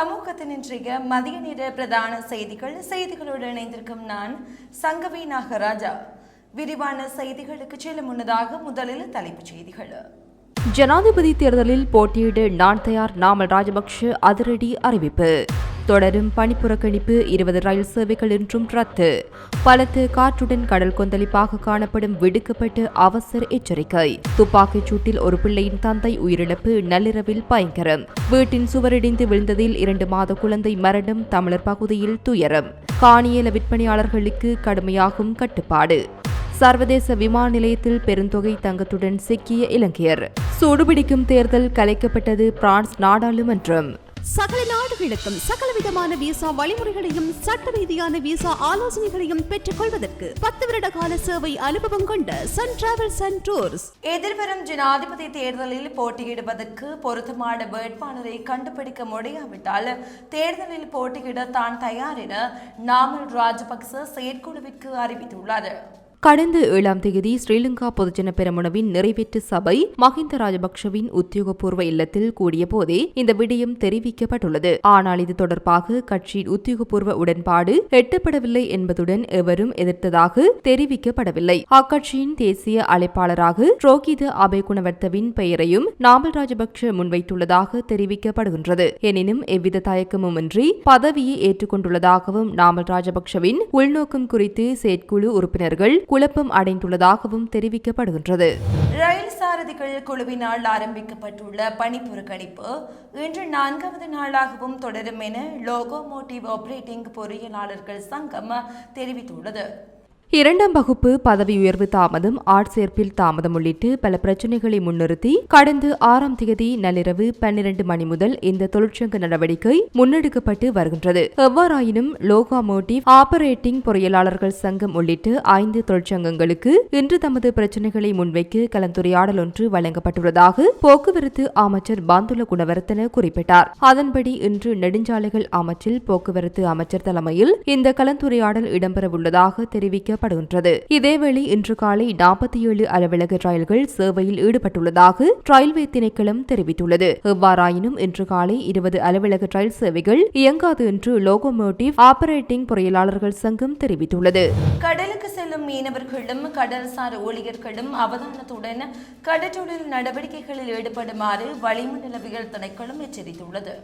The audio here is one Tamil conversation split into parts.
சமூகத்தின் இன்றைய மதிய நேர பிரதான செய்திகள். செய்திகளோடு இணைந்திருக்கும் நான் சங்கவி நாகராஜா. விரிவான செய்திகளுக்கு செல்ல முன்னதாக முதலில் தலைப்புச் செய்திகள். ஜனாதிபதி தேர்தலில் போட்டியிட நான் தயார் நாமல் ராஜபக்ஷ அதிரடி அறிவிப்பு. தொடரும் பணிப்புறக்கணிப்பு இருபது ரயில் சேவைகள் இன்றும் ரத்து. பலத்து காற்றுடன் கடல் கொந்தளிப்பாக காணப்படும் விடுக்கப்பட்டு அவசர எச்சரிக்கை. துப்பாக்கிச் சூட்டில் ஒரு பிள்ளையின் தந்தை உயிரிழப்பு நள்ளிரவில் பயங்கரம். வீட்டின் சுவரிடிந்து விழுந்ததில் இரண்டு மாத குழந்தை மரணம் தமிழர் பகுதியில் துயரம். காணியல விற்பனையாளர்களுக்கு கடுமையாகும் கட்டுப்பாடு. சர்வதேச விமான நிலையத்தில் பெருந்தொகை தங்கத்துடன் சிக்கிய இலங்கையர். சூடுபிடிக்கும் தேர்தல் கலைக்கப்பட்டது பிரான்ஸ் நாடாளுமன்றம். சகல நாடுகளுக்கும் சகல விதமான விசா வழிமுறைகளையும் சட்ட ரீதியான விசா ஆலோசனைகளையும் பெற்றுக் கொள்வதற்கு பத்து வருட கால சேவை அனுபவம் கொண்ட சன் டிராவல்ஸ் அண்ட் டூர்ஸ் எதிர்வரும் ஜனாதிபதி தேர்தலில் போட்டியிடுவதற்கு பொருத்தமான வேட்பாளரை கண்டுபிடிக்க முடியாவிட்டால் தேர்தலில் போட்டியிட தான் தயார் என நாமல் ராஜபக்ச செயற்குழுவிற்கு அறிவித்துள்ளார் கடந்த ஏழாம் தேதி ஸ்ரீலங்கா பொதுஜன பெரமுனவின் நிறைவேற்று சபை மஹிந்த ராஜபக்ஷவின் உத்தியோகபூர்வ இல்லத்தில் கூடிய போதே இந்த விடயம் தெரிவிக்கப்பட்டுள்ளது. ஆனால் இது தொடர்பாக கட்சியின் உத்தியோகபூர்வ உடன்பாடு எட்டப்படவில்லை என்பதுடன் எவரும் எதிர்த்ததாக தெரிவிக்கப்படவில்லை. அக்கட்சியின் தேசிய அழைப்பாளராக ரோகித அபய் குணவர்த்தவின் பெயரையும் நாமல் ராஜபக்ஷ முன்வைத்துள்ளதாக தெரிவிக்கப்படுகின்றது. எனினும் எவ்வித தயக்கமுமின்றி பதவியை ஏற்றுக்கொண்டுள்ளதாகவும் நாமல் ராஜபக்ஷவின் உள்நோக்கம் குறித்து செயற்குழு உறுப்பினர்கள் குழப்பம் அடைந்துள்ளதாகவும் தெரிவிக்கப்படுகின்றது. ரயில் சாரதிகள் குழுவினால் ஆரம்பிக்கப்பட்டுள்ள பணி புறக்கணிப்பு இன்று நான்காவது நாளாகவும் தொடரும் என லோகோமோட்டிவ் ஆபரேட்டிங் பொறியியலாளர்கள் சங்கம் தெரிவித்துள்ளது. இரண்டாம் வகுப்பு பதவி உயர்வு தாமதம் ஆட்சேர்ப்பில் தாமதம் உள்ளிட்டு பல பிரச்சினைகளை முன்னிறுத்தி கடந்த ஆறாம் தேதி நள்ளிரவு பன்னிரண்டு மணி முதல் இந்த தொழிற்சங்க நடவடிக்கை முன்னெடுக்கப்பட்டு வருகின்றது. எவ்வாறாயினும் லோகாமோட்டிவ் ஆபரேட்டிங் பொறியியலாளர்கள் சங்கம் உள்ளிட்ட ஐந்து தொழிற்சங்கங்களுக்கு இன்று தமது பிரச்சினைகளை முன்வைக்க கலந்துரையாடல் ஒன்று வழங்கப்பட்டுள்ளதாக போக்குவரத்து அமைச்சர் பாந்துல குணவர்த்தன குறிப்பிட்டார். அதன்படி இன்று நெடுஞ்சாலைகள் அமைச்சில் போக்குவரத்து அமைச்சர் தலைமையில் இந்த கலந்துரையாடல் இடம்பெறவுள்ளதாக தெரிவிக்க செய்யப்படுகின்றது இதேவேளை இன்று காலை நாற்பத்தி ஏழு அலுவலக ரயில்கள் சேவையில் ஈடுபட்டுள்ளதாக ரயில்வே திணைக்களம் தெரிவித்துள்ளது. எவ்வாறாயினும் இன்று காலை இருபது அலுவலக ரயில் சேவைகள் இயங்காது என்று லோகோமோட்டிவ் ஆபரேட்டிங் பொறியியலாளர்கள் சங்கம் தெரிவித்துள்ளது. கடலுக்கு செல்லும் மீனவர்களும் கடல்சார் ஊழியர்களும் அவதானத்துடன் கடற்றொழில் நடவடிக்கைகளில் ஈடுபடுமாறு வளிமண்டலவியல் திணைக்களம் எச்சரித்துள்ளது.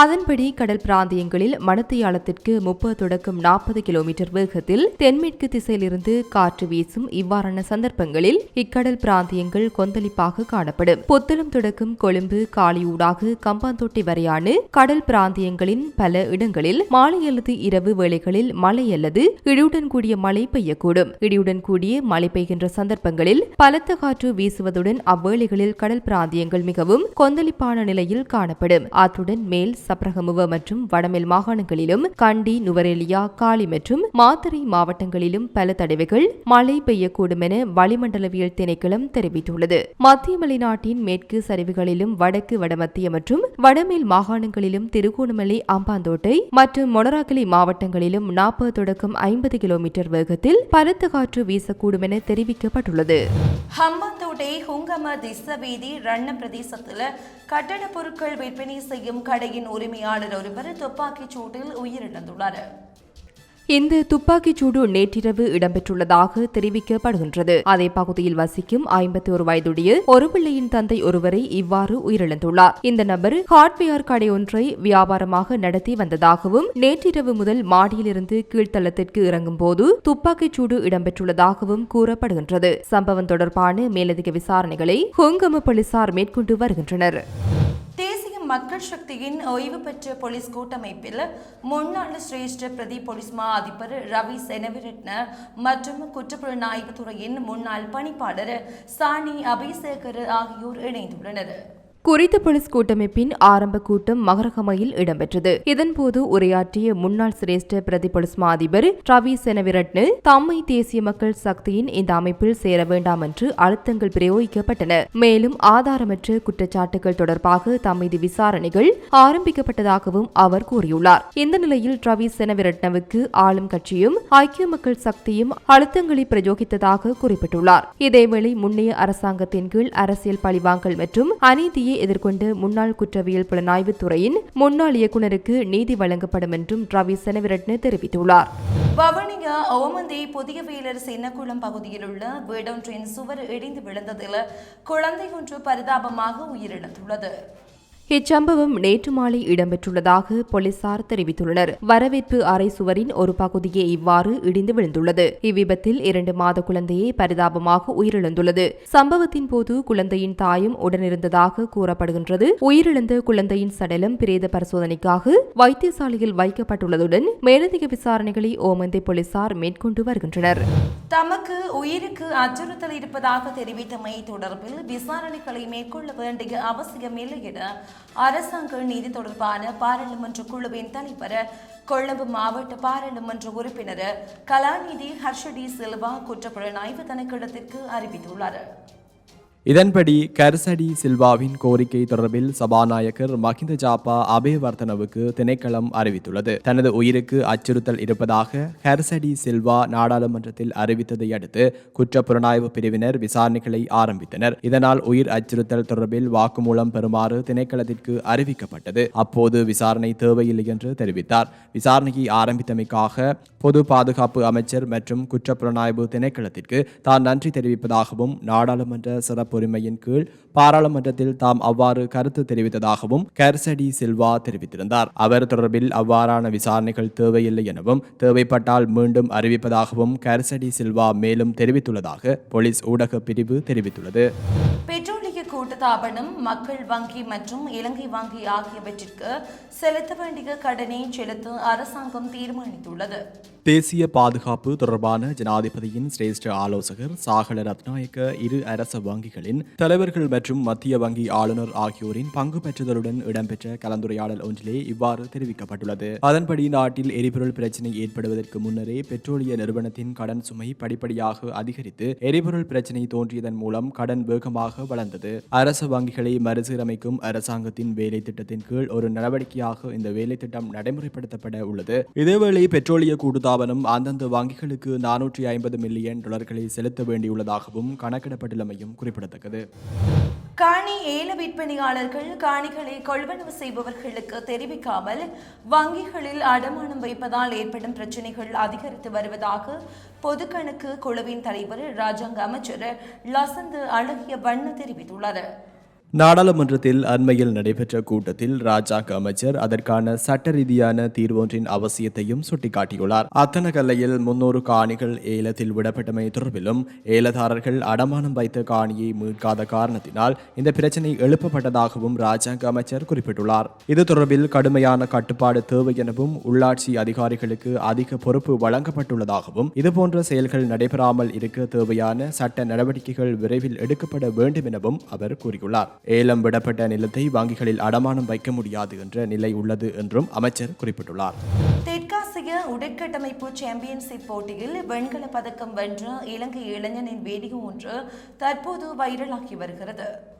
அதன்படி கடல் பிராந்தியங்களில் மணத்தியாலத்திற்கு முப்பது தொடக்கம் நாற்பது கிலோமீட்டர் வேகத்தில் தென்மேற்கு திசையிலிருந்து காற்று வீசும் இவ்வாறான சந்தர்ப்பங்களில் இக்கடல் பிராந்தியங்கள் கொந்தளிப்பாக காணப்படும். புத்தளம் தொடக்கம் கொழும்பு காலியூடாக கம்பாந்தொட்டி வரையான கடல் பிராந்தியங்களின் பல இடங்களில் மாலை அல்லது இரவு வேளைகளில் மழை அல்லது இடியுடன் கூடிய மழை பெய்யக்கூடும். இடியுடன் கூடிய மழை பெய்கின்ற சந்தர்ப்பங்களில் பலத்த காற்று வீசுவதுடன் அவ்வேளைகளில் கடல் பிராந்தியங்கள் மிகவும் கொந்தளிப்பான நிலையில் காணப்படும். அத்துடன் மேல் சப்ரகமுவ மற்றும் வடமேல் மாகாணங்களிலும் கண்டி நுவரெலியா காலி மற்றும் மாத்தறை மாவட்டங்களிலும் பல தடவைகள் மழை பெய்யக்கூடும் என வளிமண்டலவியல் திணைக்களம் தெரிவித்துள்ளது. மத்திய மலைநாட்டின் மேற்கு சரிவுகளிலும் வடக்கு வடமத்திய மற்றும் வடமேல் மாகாணங்களிலும் திருகோணமலை அம்பாந்தோட்டை மற்றும் மொனராகலை மாவட்டங்களிலும் நாற்பது தொடக்கம் ஐம்பது கிலோமீட்டர் வேகத்தில் பலத்த காற்று வீசக்கூடும் என தெரிவிக்கப்பட்டுள்ளது. ஹம்பாந்தோட்டை ஹுங்கம திசவீதி ரண்ண பிரதேசத்தில் கட்டட பொருட்கள் விற்பனை செய்யும் கடையின் உரிமையாளர் ஒருவர் துப்பாக்கிச் சூட்டில் உயிரிழந்துள்ளார். இந்த துப்பாக்கிச் சூடு நேற்றிரவு இடம்பெற்றுள்ளதாக தெரிவிக்கப்படுகின்றது. அதே பகுதியில் வசிக்கும் ஐம்பத்தி ஒரு வயதுடைய ஒரு பிள்ளையின் தந்தை ஒருவரை இவ்வாறு உயிரிழந்துள்ளார். இந்த நபர் ஹார்ட்வேர் கடை ஒன்றை வியாபாரமாக நடத்தி வந்ததாகவும் நேற்றிரவு முதல் மாடியிலிருந்து கீழ்த்தளத்திற்கு இறங்கும் போது துப்பாக்கிச் சூடு இடம்பெற்றுள்ளதாகவும் கூறப்படுகின்றது. சம்பவம் தொடர்பான மேலதிக விசாரணைகளை ஹொங்கம போலீசார் மேற்கொண்டு வருகின்றனர். மக்கள் சக்தியின் ஓய்வு பெற்ற போலீஸ் கூட்டமைப்பில் முன்னாள் சிரேஷ்ட பிரதி போலீஸ் மா அதிபர் ரவி செனவிரட்ன மற்றும் குற்றப்புலனாய்வு துறையின் முன்னாள் பணிப்பாளர் சாணி அபிசேகர் ஆகியோர் இணைந்துள்ளனர். குறித்த போலீஸ் கூட்டமைப்பின் ஆரம்ப கூட்டம் மகரகமையில் இடம்பெற்றது. இதன்போது உரையாற்றிய முன்னாள் சிரேஷ்ட பிரதி போலீஸ் மா அதிபர் ரவி செனவிரட்னு தம்மை தேசிய மக்கள் சக்தியின் இந்த அமைப்பில் சேர வேண்டாம் என்று அழுத்தங்கள் பிரயோகிக்கப்பட்டன. மேலும் ஆதாரமற்ற குற்றச்சாட்டுகள் தொடர்பாக தம் மீது விசாரணைகள் ஆரம்பிக்கப்பட்டதாகவும் அவர் கூறியுள்ளார். இந்த நிலையில் ரவி செனவிரட்னவுக்கு ஆளும் கட்சியும் ஐக்கிய மக்கள் சக்தியும் அழுத்தங்களை பிரயோகித்ததாக குறிப்பிட்டுள்ளார். இதேவேளை முன்னைய அரசாங்கத்தின் கீழ் அரசியல் பழிவாங்கல் மற்றும் அநீதியை எதிர்கொண்ட முன்னாள் குற்றவியல் புலனாய்வுத் துறையின் முன்னாள் இயக்குநருக்கு நீதி வழங்கப்படும் என்றும் ரவி செனவிரட்ன தெரிவித்துள்ளார். வவுனியா ஓமந்தி புதிய வேலர் சின்னக்குளம் பகுதியில் உள்ள வீடொன்றின் சுவர் இடிந்து விழுந்ததில் குழந்தை ஒன்று பரிதாபமாக உயிரிழந்துள்ளது. இச்சம்பவம் நேற்று மாலை இடம்பெற்றுள்ளதாக போலீசார் தெரிவித்துள்ளனர். வரவேற்பு அறை சுவரின் ஒரு பகுதியே இவ்வாறு இடிந்து விழுந்துள்ளது. இவ்விபத்தில் இரண்டு மாத குழந்தையே பரிதாபமாக உயிரிழந்துள்ளது. சம்பவத்தின் போது குழந்தையின் தாயும் உடனிருந்ததாக கூறப்படுகின்றது. உயிரிழந்த குழந்தையின் சடலம் பிரேத பரிசோதனைக்காக வைத்தியசாலையில் வைக்கப்பட்டுள்ளதுடன் மேலதிக விசாரணைகளை ஓமந்தை போலீசார் மேற்கொண்டு வருகின்றனர். தமக்கு உயிருக்கு அச்சுறுத்தல் இருப்பதாக தெரிவித்தமை தொடர்பில் விசாரணைகளை மேற்கொள்ள வேண்டிய அவசியமில்லை என அரசாங்க நீதி தொடர்பான பாராளுமன்ற குழுவின் தலைவர் கொழும்பு மாவட்ட பாராளுமன்ற உறுப்பினர் கலாநிதி ஹர்ஷடி சில்வா குற்றப்புலனாய்வு தனக்கிடத்திற்கு அறிவித்துள்ளார். இதன்படி கர்சடி சில்வாவின் கோரிக்கை தொடர்பில் சபாநாயகர் மஹிந்த ஜாப்பா அபயவர்த்தனவுக்கு திணைக்களம் அறிவித்துள்ளது. தனது உயிருக்கு அச்சுறுத்தல் இருப்பதாக ஹர்சடி சில்வா நாடாளுமன்றத்தில் அறிவித்ததை அடுத்து குற்றப்புலனாய்வு பிரிவினர் விசாரணைகளை ஆரம்பித்தனர். இதனால் உயிர் அச்சுறுத்தல் தொடர்பில் வாக்குமூலம் பெறுமாறு திணைக்களத்திற்கு அறிவிக்கப்பட்டது. அப்போது விசாரணை தேவையில்லை என்று தெரிவித்தார். விசாரணையை ஆரம்பித்தமைக்காக பொது பாதுகாப்பு அமைச்சர் மற்றும் குற்ற புலனாய்வு திணைக்களத்திற்கு தான் நன்றி தெரிவிப்பதாகவும் நாடாளுமன்ற சிறப்பு பொறுமையின் கீழ் பாராளுமன்றத்தில் தாம் அவ்வாறு கருத்து தெரிவித்ததாகவும் கர்சடி சில்வா தெரிவித்திருந்தார். அவர் தொடர்பில் அவ்வாறான விசாரணைகள் தேவையில்லை எனவும் தேவைப்பட்டால் மீண்டும் அறிவிப்பதாகவும் கர்சடி சில்வா மேலும் தெரிவித்துள்ளதாக போலீஸ் ஊடக பிரிவு தெரிவித்துள்ளது. பெட்ரோலிய கூட்டுத்தாபனம் மக்கள் வங்கி மற்றும் இலங்கை வங்கி ஆகியவற்றிற்கு செலுத்த வேண்டிய கடனை செலுத்த அரசாங்கம் தீர்மானித்துள்ளது. தேசிய பாதுகாப்பு தொடர்பான ஜனாதிபதியின் சிரேஷ்ட ஆலோசகர் சாகல ரத்நாயக்க இரு அரச வங்கிகளின் தலைவர்கள் மற்றும் மத்திய வங்கி ஆளுநர் ஆகியோரின் பங்கு பெற்றுதலுடன் இடம்பெற்ற கலந்துரையாடல் ஒன்றிலே இவ்வாறு தெரிவிக்கப்பட்டுள்ளது. அதன்படி நாட்டில் எரிபொருள் பிரச்சினை ஏற்படுவதற்கு முன்னரே பெட்ரோலிய நிறுவனத்தின் கடன் சுமை படிப்படியாக அதிகரித்து எரிபொருள் பிரச்சினை தோன்றியதன் மூலம் கடன் வேகமாக வளர்ந்தது. அரசு வங்கிகளை மறுசீரமைக்கும் அரசாங்கத்தின் வேலை திட்டத்தின் கீழ் ஒரு நடவடிக்கையாக இந்த வேலை திட்டம் நடைமுறைப்படுத்தப்பட உள்ளது. இதேவேளை பெட்ரோலிய கூட்டுத்தாபனம் அந்தந்த வங்கிகளுக்கு நானூற்றி ஐம்பது மில்லியன் டாலர்களை செலுத்த வேண்டியுள்ளதாகவும் கணக்கிடப்பட்டுள்ளமையும் குறிப்பிடத்தக்கது. காணி ஏல விற்பனையாளர்கள் காணிகளை கொள்வனவு செய்பவர்களுக்கு தெரிவிக்காமல் வங்கிகளில் அடமானம் வைப்பதால் ஏற்படும் பிரச்சினைகள் அதிகரித்து வருவதாக பொதுக்கணக்கு குழுவின் தலைவர் ராஜாங்க அமைச்சர் லசந்து அழகிய வண்ண தெரிவித்துள்ளார் நாடாளுமன்றத்தில் அண்மையில் நடைபெற்ற கூட்டத்தில் ராஜாங்க அமைச்சர் அதற்கான சட்ட ரீதியான தீர்வொன்றின் அவசியத்தையும் சுட்டிக்காட்டியுள்ளார். அத்தனகல்லையில் முன்னூறு காணிகள் ஏலத்தில் விடப்பட்டமை தொடர்பிலும் ஏலதாரர்கள் அடமானம் வைத்த காணியை மீட்காத காரணத்தினால் இந்த பிரச்சினை எழுப்பப்பட்டதாகவும் ராஜாங்க அமைச்சர் குறிப்பிட்டுள்ளார். இது தொடர்பில் கடுமையான கட்டுப்பாடு தேவை எனவும் உள்ளாட்சி அதிகாரிகளுக்கு அதிக பொறுப்பு வழங்கப்பட்டுள்ளதாகவும் இதுபோன்ற செயல்கள் நடைபெறாமல் இருக்க தேவையான சட்ட நடவடிக்கைகள் விரைவில் எடுக்கப்பட வேண்டும் எனவும் அவர் கூறியுள்ளார். ஏலம் விடப்பட்ட நிலத்தை வங்கிகளில் அடமானம் வைக்க முடியாது என்ற நிலை உள்ளது என்றும் அமைச்சர் குறிப்பிட்டுள்ளார். தெற்காசிய உடற்கட்டமைப்பு சாம்பியன்ஷிப் போட்டியில் வெண்கல பதக்கம் வென்ற இலங்கை இளைஞனின் வீடியோ ஒன்று தற்போது வைரலாகி வருகிறது.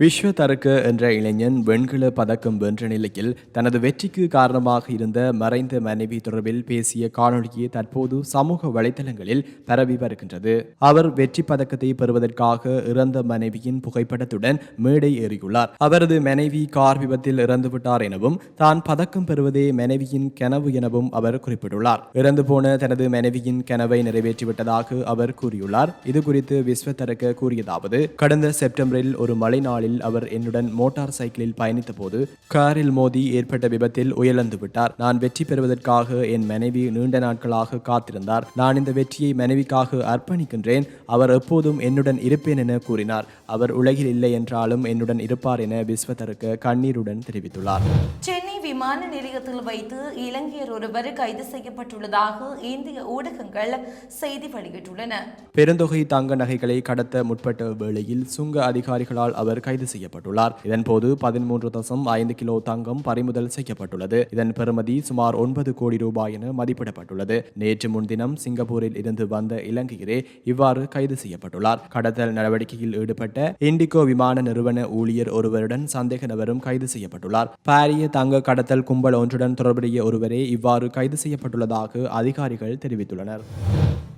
விஸ்வ தரக்க என்ற இளைஞன் வெண்கல பதக்கம் வென்ற நிலையில் தனது வெற்றிக்கு காரணமாக இருந்த மறைந்த மனைவி தொடர்பில் பேசிய காணொளியை தற்போது சமூக வலைதளங்களில் பரவி வருகின்றது. அவர் வெற்றி பதக்கத்தை பெறுவதற்காக இறந்த மனைவியின் புகைப்படத்துடன் மேடை ஏறியுள்ளார். அவரது மனைவி கார் விபத்தில் இறந்துவிட்டார் எனவும் தான் பதக்கம் பெறுவதே மனைவியின் கனவு எனவும் அவர் குறிப்பிட்டுள்ளார். இறந்து போன தனது மனைவியின் கனவை நிறைவேற்றிவிட்டதாக அவர் கூறியுள்ளார். இது குறித்து விஸ்வ தரக்க கூறியதாவது கடந்த செப்டம்பரில் ஒரு மழை நாளில் அவர் என்னுடன் மோட்டார் சைக்கிளில் பயணித்த போது காரில் மோதி ஏற்பட்ட விபத்தில் உயிரிழந்து விட்டார். நான் வெற்றி பெறுவதற்காக என் மனைவி நீண்ட நாட்களாக காத்திருந்தார். நான் இந்த வெற்றியை மனைவிக்காக அர்ப்பணிக்கின்றேன். அவர் எப்போதும் என்னுடன் இருப்பேன் என கூறினார். அவர் உலகில் இல்லை என்றாலும் என்னுடன் இருப்பார் என விஸ்வதருக்கு கண்ணீருடன் தெரிவித்துள்ளார். சென்னை விமான நிலையத்தில் வைத்து இலங்கையர் ஒருவர் கைது செய்யப்பட்டுள்ளதாக இந்திய ஊடகங்கள் செய்தி வெளியிட்டுள்ளன. பெருந்தொகை தங்க நகைகளை கடத்த முற்பட்ட வேளையில் சுங்க அதிகாரிகளால் அவர் கைது செய்யப்பட்டுள்ளார். இதன்போது பதிமூன்று தசம் ஐந்து கிலோ தங்கம் பறிமுதல் செய்யப்பட்டுள்ளது. இதன் பெறுமதி சுமார் ஒன்பது கோடி ரூபாய் என மதிப்பிடப்பட்டுள்ளது. நேற்று முன்தினம் சிங்கப்பூரில் இருந்து வந்த இலங்கையரே இவ்வாறு கைது செய்யப்பட்டுள்ளார். கடத்தல் நடவடிக்கையில் ஈடுபட்ட இண்டிகோ விமான நிறுவன ஊழியர் ஒருவருடன் சந்தேக நபரும் கைது செய்யப்பட்டுள்ளார். பாரிய தங்க கடத்த கடத்தல் கும்பல் ஒன்றுடன் தொடர்புடைய ஒருவரே இவ்வாறு கைது செய்யப்பட்டுள்ளதாக அதிகாரிகள் தெரிவித்துள்ளனர்.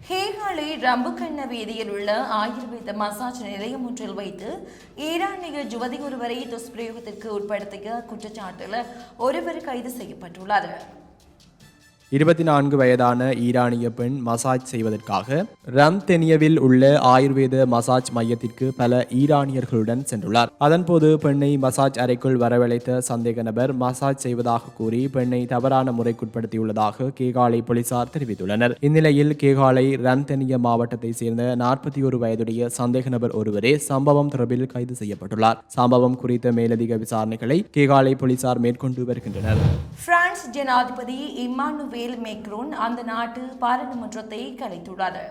ஹேகாலை ரம்புக்கண்ண வீதியில் உள்ள ஆயுர்வேத மசாஜ் நிலையம் ஒன்றில் வைத்து ஈரானிய யுவதி ஒருவரை துஷ்பிரயோகத்திற்கு உட்படுத்திய குற்றச்சாட்டில் ஒருவர் கைது செய்யப்பட்டுள்ளார். இருபத்தி நான்கு வயதான ஈரானிய பெண் மசாஜ் செய்வதற்காக ரம்தெனியவில் உள்ள ஆயுர்வேத மசாஜ் மையத்திற்கு பல ஈரானியர்களுடன் சென்றுள்ளார். அதன்போது பெண்ணை மசாஜ் அறைக்குள் வரவழைத்த சந்தேக நபர் மசாஜ் செய்வதாக கூறி பெண்ணை தவறான முறைக்குட்படுத்தியுள்ளதாக கேகாலை போலீசார் தெரிவித்துள்ளனர். இந்நிலையில் கேகாலை ரம்தெனிய மாவட்டத்தை சேர்ந்த நாற்பத்தி ஒரு வயதுடைய சந்தேக நபர் ஒருவரே சம்பவம் தொடர்பில் கைது செய்யப்பட்டுள்ளார். சம்பவம் குறித்த மேலதிக விசாரணைகளை கேகாலை போலீசார் மேற்கொண்டு வருகின்றனர். பிரான்ஸ் ஜனாதிபதி இம்மானுவேல் மேக்ரோன் அந்த நாட்டு பாராளுமன்றத்தை கலைத்துள்ளார்.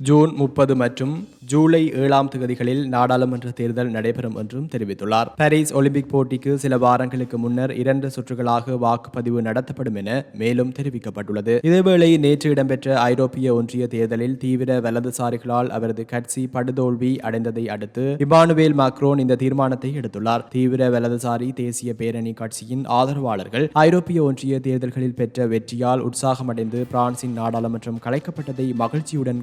ஜூன் முப்பது மற்றும் ஜூலை ஏழாம் தேதிகளில் நாடாளுமன்ற தேர்தல் நடைபெறும் என்றும் தெரிவித்துள்ளார். பாரிஸ் ஒலிம்பிக் போட்டிக்கு சில வாரங்களுக்கு முன்னர் இரண்டு சுற்றுகளாக வாக்குப்பதிவு நடத்தப்படும் என மேலும் தெரிவிக்கப்பட்டுள்ளது. இதேவேளை நேற்று இடம்பெற்ற ஐரோப்பிய ஒன்றிய தேர்தலில் தீவிர வலதுசாரிகளால் அவரது கட்சி படுதோல்வி அடைந்ததை அடுத்து இமானுவேல் மாக்ரோன் இந்த தீர்மானத்தை எடுத்துள்ளார். தீவிர வலதுசாரி தேசிய பேரணி கட்சியின் ஆதரவாளர்கள் ஐரோப்பிய ஒன்றிய தேர்தல்களில் பெற்ற வெற்றியால் உற்சாகமடைந்து பிரான்சின் நாடாளுமன்றம் கலைக்கப்பட்டதை மகிழ்ச்சியுடன்